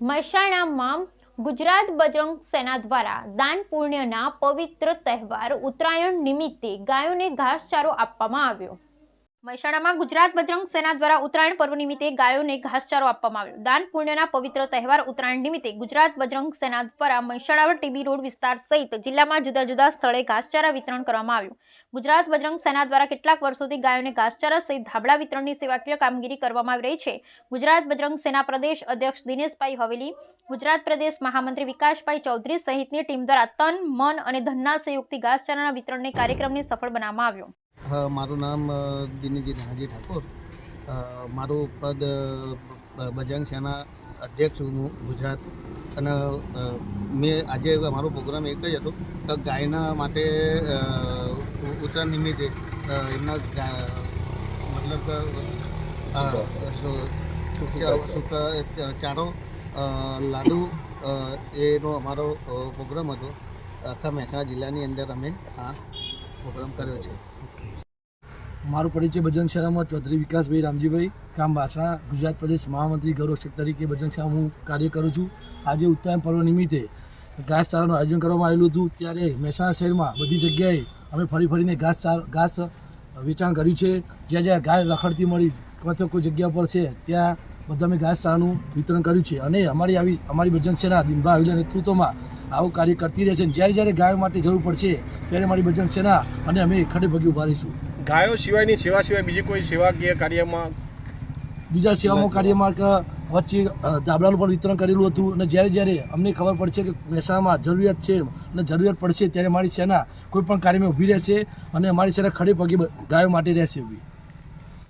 મહેસાણામાં ગુજરાત બજરંગ સેના દ્વારા દાન પુણ્યના પવિત્ર તહેવાર ઉત્તરાયણ નિમિત્તે ગાયોને ઘાસચારો આપવામાં આવ્યો. મહેસાણામાં ગુજરાત બજરંગ સેના દ્વારા ઉત્તરાયણ પર્વ નિમિત્તે ગાયોને ઘાસચારો આપવામાં આવ્યો. દાન પુણ્યના પવિત્ર તહેવાર ઉત્તરાયણ નિમિત્તે ગુજરાત બજરંગ સેના દ્વારા મહેસાણા ટીબી રોડ વિસ્તાર સહિત જિલ્લામાં જુદા જુદા સ્થળે ઘાસચારા વિતરણ કરવામાં આવ્યું. ગુજરાત બજરંગ સેના દ્વારા કેટલાક વર્ષોથી ગાયોને ઘાસચારા સહિત ધાબળા વિતરણની સેવાકીય કામગીરી કરવામાં આવી રહી છે. ગુજરાત બજરંગ સેના પ્રદેશ અધ્યક્ષ દિનેશભાઈ હવેલી, ગુજરાત પ્રદેશ મહામંત્રી વિકાસભાઈ ચૌધરી સહિતની ટીમ દ્વારા તન, મન અને ધનના સહયોગથી ઘાસચારાના વિતરણને કાર્યક્રમને સફળ બનાવવામાં આવ્યો. હા મારું નામ દિનેજી ધનાજી ઠાકોર. મારું પદ બજરંગ સેના અધ્યક્ષ હું ગુજરાત. અને મેં આજે મારો પ્રોગ્રામ એક જ હતો કે ગાયના માટે ઉત્તરાયણ નિમિત્તે એમના મતલબ ચારો લાડુ એનો અમારો પ્રોગ્રામ હતો. આખા મહેસાણા જિલ્લાની અંદર અમે આ પ્રોગ્રામ કર્યો છે. મારો પરિચય બજરંગ સેનામાં ચૌધરી વિકાસભાઈ રામજીભાઈ કામ વાસણા, ગુજરાત પ્રદેશ મહામંત્રી ગૌરક્ષક તરીકે બજરંગ સેના હું કાર્ય કરું છું. આજે ઉત્તરાયણ પર્વ નિમિત્તે ઘાસચારાનું આયોજન કરવામાં આવેલું હતું. ત્યારે મહેસાણા શહેરમાં બધી જગ્યાએ અમે ફરી ફરીને ઘાસ ઘાસ વેચાણ કર્યું છે. જ્યાં જ્યાં ગાય રખડતી મળી અથવા કોઈ જગ્યા પર છે, ત્યાં બધા અમે ઘાસચારાનું વિતરણ કર્યું છે. અને અમારી આવી અમારી બજરંગ સેના દિનભા આવેલા નેતૃત્વમાં આવું કાર્ય કરતી રહે અને જ્યારે જ્યારે ગાયો માટે જરૂર પડશે, ત્યારે અમારી બજરંગ સેના અને અમે ખડે ભગી ઊભા રહીશું. ગાયો સિવાયની સેવા સિવાય બીજી કોઈ સેવાકીય કાર્યમાં? બીજા સેવામાં કાર્યમાં કે વચ્ચે ધાબળાનું પણ વિતરણ કરેલું હતું અને જ્યારે જ્યારે અમને ખબર પડશે કે મહેસાણામાં જરૂરિયાત છે અને જરૂરિયાત પડશે ત્યારે મારી સેના કોઈ પણ કાર્યમાં ઊભી રહેશે અને અમારી સેના ખડે પગે ગાયો માટે રહેશે ઊભી.